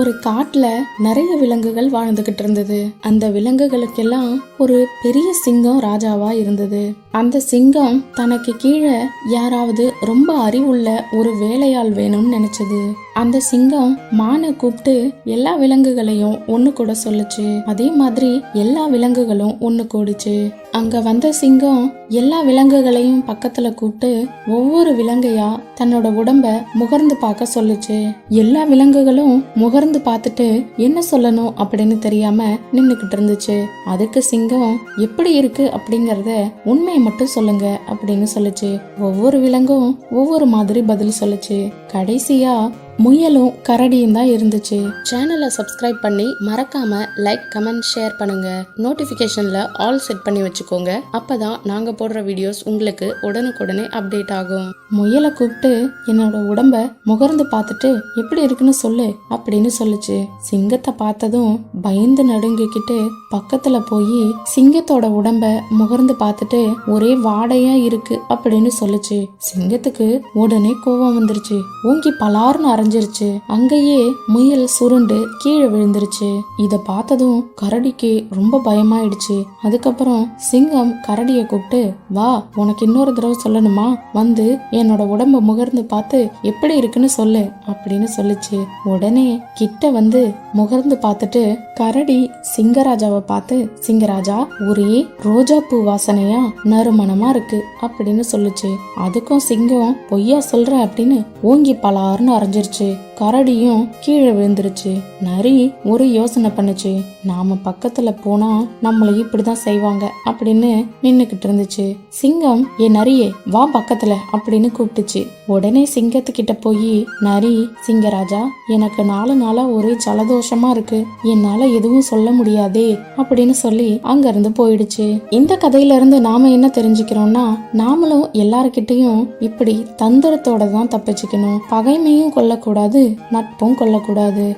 ஒரு காட்டுல நிறைய விலங்குகள் வாழ்ந்துகிட்டு இருந்தது. அந்த விலங்குகளுக்கெல்லாம் ஒரு பெரிய சிங்கம் ராஜாவா இருந்தது. அந்த சிங்கம் தனக்கு கீழே யாராவது ரொம்ப அறிவுள்ள ஒரு வேலையாள் வேணும்னு நினைச்சது. அந்த சிங்கம் மானை கூப்பிட்டு எல்லா விலங்குகளையும் ஒண்ணு கூட சொல்லுச்சு. அதே மாதிரி எல்லா விலங்குகளும் ஒண்ணு கூடுச்சு. அங்க வந்த சிங்கம் எல்லா விலங்குகளையும் பக்கத்துல கூப்பிட்டு ஒவ்வொரு விலங்கையா தன்னோட உடம்ப முகர்ந்து பார்க்க சொல்லுச்சு. எல்லா விலங்குகளும் முகர்ந்து பார்த்துட்டு என்ன சொல்லணும் அப்படின்னு தெரியாம நின்னுக்கிட்டு இருந்துச்சு. அதுக்கு சிங்கம் எப்படி இருக்கு? அப்படிங்கறத உண்மையை மட்டும் சொல்லுங்க அப்படின்னு சொல்லுச்சு. ஒவ்வொரு விலங்கும் ஒவ்வொரு மாதிரி பதில் சொல்லுச்சு. கடைசியா முயலும் கரடியும் தான் இருந்துச்சு. சேனலை சப்ஸ்கிரைப் பண்ணி மறக்காம லைக் கமெண்ட் ஷேர் பண்ணுங்க. நோட்டிபிகேஷன்ல ஆல் செட் பண்ணி வச்சுக்கோங்க. அப்பதான் நாங்க போடுற வீடியோஸ் உங்களுக்கு உடனுக்குடனே அப்டேட் ஆகும். முயலை கூப்பிட்டு என்னோட உடம்ப முகர்ந்து பார்த்துட்டு எப்படி இருக்குன்னு சொல்லு அப்படின்னு சொல்லுச்சு. சிங்கத்தை பார்த்ததும் பயந்து நடுங்கிக்கிட்டு பக்கத்துல போய் சிங்கத்தோட உடம்ப முகர்ந்து பார்த்துட்டு ஒரே வாடையா இருக்கு அப்படின்னு சொல்லுச்சு. சிங்கத்துக்கு உடனே கோவம் வந்துருச்சு. ஓங்கி பலார்னு அரைஞ்சிருச்சு. அங்கேயே முயல் சுருண்டு கீழே விழுந்துருச்சு. இத பார்த்ததும் கரடிக்கு ரொம்ப பயமாயிடுச்சு. அதுக்கப்புறம் சிங்கம் கரடியை கூப்பிட்டு வா உனக்கு இன்னொரு தடவை சொல்லணுமா? வந்து என்னோட உடம்ப முகர்ந்து பார்த்து எப்படி இருக்குன்னு சொல்லு அப்படின்னு சொல்லுச்சு. உடனே கிட்ட வந்து முகர்ந்து பார்த்துட்டு கரடி சிங்கராஜாவை பார்த்து சிங்கராஜா ஒரே ரோஜா பூ வாசனையா? நறுமணமா இருக்கு அப்படின்னு சொல்லுச்சு. அதுக்கும் சிங்கம் பொய்யா சொல்ற? அப்படின்னு ஓங்கி பலாருன்னு அரைஞ்சிருச்சு. de கரடியும் கீழே விழுந்துருச்சு. நரி ஒரு யோசனை பண்ணுச்சு. நாம பக்கத்துல போனா நம்மள இப்படிதான் செய்வாங்க அப்படின்னு நின்னுக்கிட்டு இருந்துச்சு. சிங்கம் ஏ நரியே வா பக்கத்துல அப்படின்னு கூப்பிட்டுச்சு. உடனே சிங்கத்துக்கிட்ட போய் நரி சிங்கராஜா எனக்கு நாலு நாளா ஒரே ஜலதோஷமா இருக்கு. என்னால எதுவும் சொல்ல முடியாதே அப்படின்னு சொல்லி அங்க இருந்து போயிடுச்சு. இந்த கதையில இருந்து நாம என்ன தெரிஞ்சுக்கிறோம்னா நாமளும் எல்லார்கிட்டயும் இப்படி தந்திரத்தோட தான் தப்பிச்சுக்கணும். பகைமையும் கொள்ளக்கூடாது நட்பும் கொள்ளக்கூடாது.